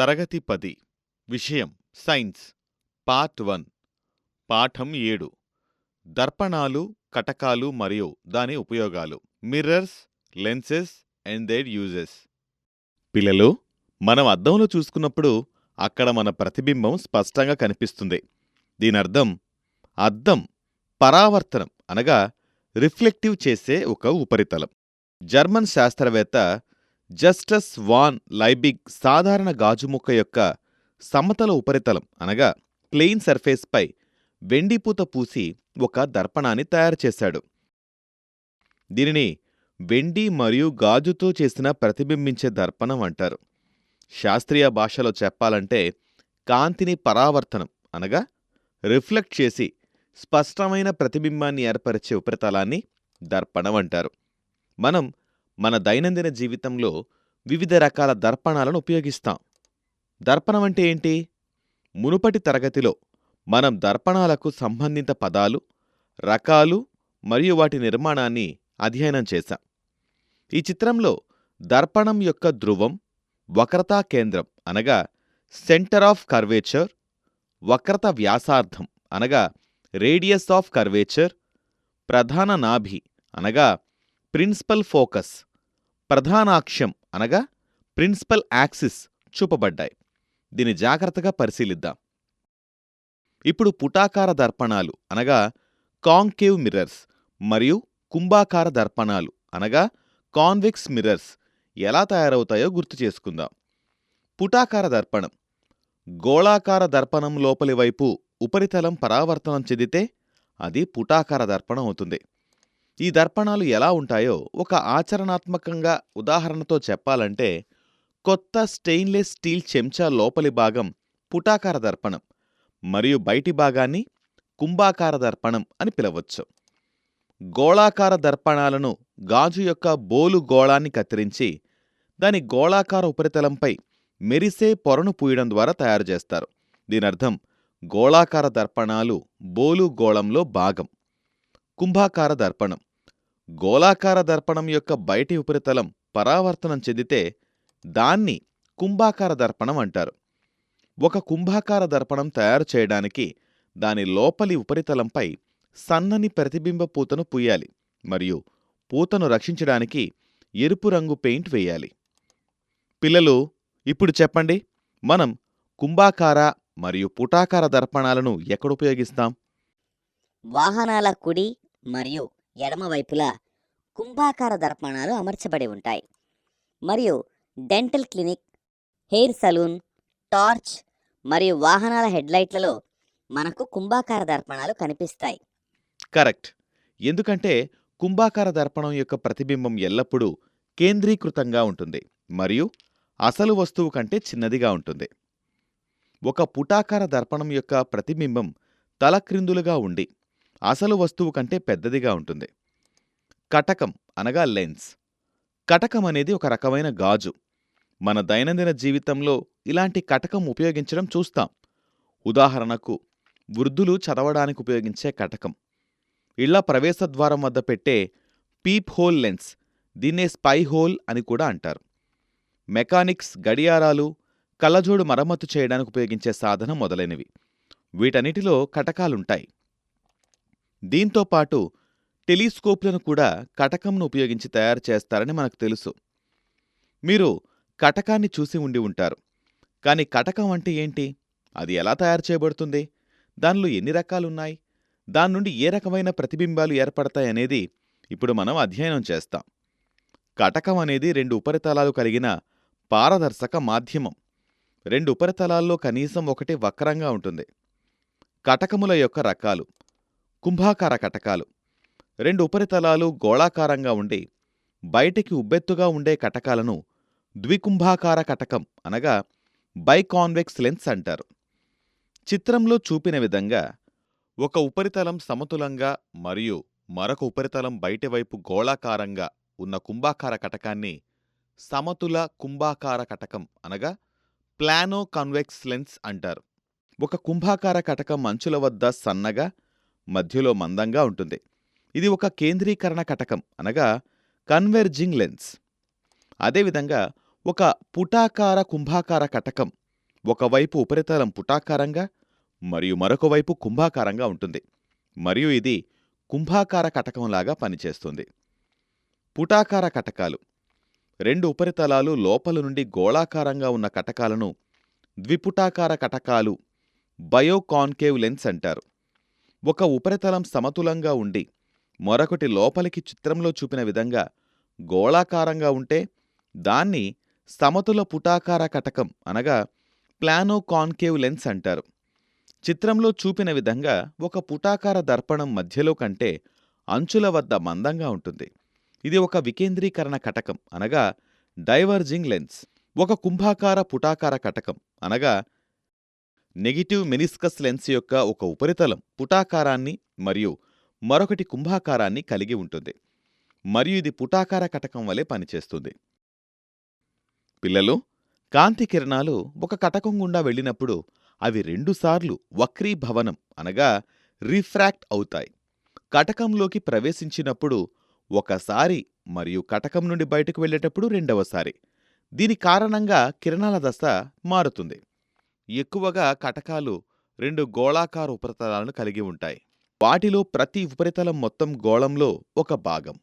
తరగతి పది. విషయం. సైన్స్. Part one. పాఠం ఏడు. దర్పణాలు కటకాలు మరియు దాని ఉపయోగాలు. Mirrors lenses and their uses. పిల్లలు మనం అద్దంలో చూసుకున్నప్పుడు అక్కడ మన ప్రతిబింబం స్పష్టంగా కనిపిస్తుంది. దీనర్థం అద్దం పరావర్తనం అనగా రిఫ్లెక్టివ్ చేసే ఒక ఉపరితలం. జర్మన్ శాస్త్రవేత్త జస్టస్ వాన్ లైబిగ్ సాధారణ గాజు ముక్క యొక్క సమతల ఉపరితలం అనగా ప్లెయిన్ సర్ఫేస్పై వెండిపూత పూసి ఒక దర్పణాన్ని తయారు చేశాడు. దీనిని వెండి మరియు గాజుతో చేసిన ప్రతిబింబించే దర్పణం అంటారు. శాస్త్రీయ భాషలో చెప్పాలంటే కాంతిని పరావర్తనం అనగా రిఫ్లెక్ట్ చేసి స్పష్టమైన ప్రతిబింబాన్ని ఏర్పరిచే ఉపరితలాన్ని దర్పణం అంటారు. మనం మన దైనందిన జీవితంలో వివిధ రకాల దర్పణాలను ఉపయోగిస్తాం. దర్పణం అంటే ఏంటి? మునుపటి తరగతిలో మనం దర్పణాలకు సంబంధిత పదాలు రకాలు మరియు వాటి నిర్మాణాన్ని అధ్యయనం చేశాం. ఈ చిత్రంలో దర్పణం యొక్క ధ్రువం వక్రతా కేంద్రం అనగా సెంటర్ ఆఫ్ కర్వేచర్ వక్రత వ్యాసార్థం అనగా రేడియస్ ఆఫ్ కర్వేచర్ ప్రధాన నాభి అనగా ప్రిన్సిపల్ ఫోకస్ ప్రధానాక్షం అనగా ప్రిన్సిపల్ యాక్సిస్ చూపబడ్డాయి. దీని జాగ్రత్తగా పరిశీలిద్దాం. ఇప్పుడు పుటాకార దర్పణాలు అనగా కాంకేవ్ మిర్రర్స్ మరియు కుంభాకార దర్పణాలు అనగా కాన్వెక్స్ మిర్రర్స్ ఎలా తయారవుతాయో గుర్తు చేసుకుందాం. పుటాకార దర్పణం గోళాకార దర్పణం లోపలి వైపు ఉపరితలం పరావర్తనం చెందితే అది పుటాకార దర్పణం అవుతుంది. ఈ దర్పణాలు ఎలా ఉంటాయో ఒక ఆచరణాత్మకంగా ఉదాహరణతో చెప్పాలంటే కొత్త స్టెయిన్లెస్ స్టీల్ చెంచా లోపలి భాగం పుటాకార దర్పణం మరియు బయటి భాగాన్ని కుంభాకార దర్పణం అని పిలవచ్చు. గోళాకార దర్పణాలను గాజు యొక్క బోలు గోళాన్ని కత్తిరించి దాని గోళాకార ఉపరితలంపై మెరిసే పొరను పూయడం ద్వారా తయారు చేస్తారు. దీనర్థం గోళాకార దర్పణాలు బోలు గోళంలో భాగం కుంభాకార దర్పణం. గోళాకార దర్పణం యొక్క బయటి ఉపరితలం పరావర్తనం చెందితే దాన్ని కుంభాకార దర్పణం అంటారు. ఒక కుంభాకార దర్పణం తయారు చేయడానికి దాని లోపలి ఉపరితలంపై సన్నని ప్రతిబింబ పూతను పూయాలి మరియు పూతను రక్షించడానికి ఎరుపు రంగు పెయింట్ వేయాలి. పిల్లలు ఇప్పుడు చెప్పండి మనం కుంభాకార మరియు పుటాకార దర్పణాలను ఎక్కడ ఉపయోగిస్తాం? వాహనాల కుడి మరియు ఎడమవైపులా కుంభాకార దర్పణాలు అమర్చబడి ఉంటాయి. మరియు dental clinic hair salon torch మరియు వాహనాల హెడ్లైట్లలో మనకు కుంభాకార దర్పణాలు కనిపిస్తాయి. కరెక్ట్. ఎందుకంటే కుంభాకార దర్పణం యొక్క ప్రతిబింబం ఎల్లప్పుడూ కేంద్రీకృతంగా ఉంటుంది మరియు అసలు వస్తువు కంటే చిన్నదిగా ఉంటుంది. ఒక పుటాకార దర్పణం యొక్క ప్రతిబింబం తలక్రిందులుగా ఉండి అసలు వస్తువు కంటే పెద్దదిగా ఉంటుంది. కటకం అనగా లెన్స్. కటకం అనేది ఒక రకమైన గాజు. మన దైనందిన జీవితంలో ఇలాంటి కటకం ఉపయోగించడం చూస్తాం. ఉదాహరణకు వృద్ధులు చదవడానికి ఉపయోగించే కటకం. ఇళ్ళ ప్రవేశద్వారం వద్ద పెట్టే పీప్ హోల్ లెన్స్ దీన్నే స్పై హోల్ అని కూడా అంటారు. మెకానిక్స్ గడియారాలు కళ్ళజోడు మరమ్మతు చేయడానికి ఉపయోగించే సాధనం మొదలైనవి. వీటన్నిటిలో కటకాలుంటాయి. దీంతోపాటు టెలిస్కోప్లను కూడా కటకంను ఉపయోగించి తయారు చేస్తారని మనకు తెలుసు. మీరు కటకాన్ని చూసి ఉండి ఉంటారు. కానీ కటకం అంటే ఏంటి? అది ఎలా తయారు చేయబడుతుంది? దానిలో ఎన్ని రకాలున్నాయి? దాని నుండి ఏ రకమైన ప్రతిబింబాలు ఏర్పడతాయనేది ఇప్పుడు మనం అధ్యయనం చేస్తాం. కటకం అనేది రెండు ఉపరితలాలు కలిగిన పారదర్శక మాధ్యమం. రెండు ఉపరితలాల్లో కనీసం ఒకటి వక్రంగా ఉంటుంది. కటకముల యొక్క రకాలు. కుంభాకార కటకాలు. రెండు ఉపరితలాలు గోళాకారంగా ఉండి బయటికి ఉబ్బెత్తుగా ఉండే కటకాలను ద్వికుంభాకార కటకం అనగా బైకాన్వెక్స్ లెన్స్ అంటారు. చిత్రంలో చూపిన విధంగా ఒక ఉపరితలం సమతులంగా మరియు మరొక ఉపరితలం బయటివైపు గోళాకారంగా ఉన్న కుంభాకార కటకాన్ని సమతుల కుంభాకార కటకం అనగా ప్లానో కాన్వెక్స్ లెన్స్ అంటారు. ఒక కుంభాకార కటకం అంచుల వద్ద సన్నగా మధ్యలో మందంగా ఉంటుంది. ఇది ఒక కేంద్రీకరణ కటకం అనగా కన్వెర్జింగ్ లెన్స్. అదేవిధంగా ఒక పుటాకార కుంభాకార కటకం ఒకవైపు ఉపరితలం పుటాకారంగా మరియు మరొక వైపు కుంభాకారంగా ఉంటుంది. మరియు ఇది కుంభాకార కటకంలాగా పనిచేస్తుంది. పుటాకార కటకాలు రెండు ఉపరితలాలు లోపల నుండి గోళాకారంగా ఉన్న కటకాలను ద్విపుటాకార కటకాలు బయోకాన్కేవ్ లెన్స్ అంటారు. ఒక ఉపరితలం సమతులంగా ఉండి మరొకటి లోపలికి చిత్రంలో చూపిన విధంగా గోళాకారంగా ఉంటే దాన్ని సమతుల పుటాకార కటకం అనగా ప్లానో కాన్కేవ్ లెన్స్ అంటారు. చిత్రంలో చూపిన విధంగా ఒక పుటాకార దర్పణం మధ్యలో కంటే అంచుల వద్ద మందంగా ఉంటుంది. ఇది ఒక వికేంద్రీకరణ కటకం అనగా డైవర్జింగ్ లెన్స్. ఒక కుంభాకార పుటాకార కటకం అనగా నెగిటివ్ మెనిస్కస్ లెన్స్ యొక్క ఒక ఉపరితలం పుటాకారాన్ని మరియు మరొకటి కుంభాకారాన్ని కలిగి ఉంటుంది. మరియు ఇది పుటాకార కటకం వలె పనిచేస్తుంది. పిల్లలు కాంతి కిరణాలు ఒక కటకం గుండా వెళ్ళినప్పుడు అవి రెండుసార్లు వక్రీభవనం అనగా రిఫ్రాక్ట్ అవుతాయి. కటకంలోకి ప్రవేశించినప్పుడు ఒకసారి మరియు కటకం నుండి బయటకు వెళ్ళేటప్పుడు రెండవసారి. దీని కారణంగా కిరణాల దశ మారుతుంది. ఎక్కువగా కటకాలు రెండు గోళాకార ఉపరితలాలను కలిగి ఉంటాయి. వాటిలో ప్రతి ఉపరితలం మొత్తం గోళంలో ఒక భాగం.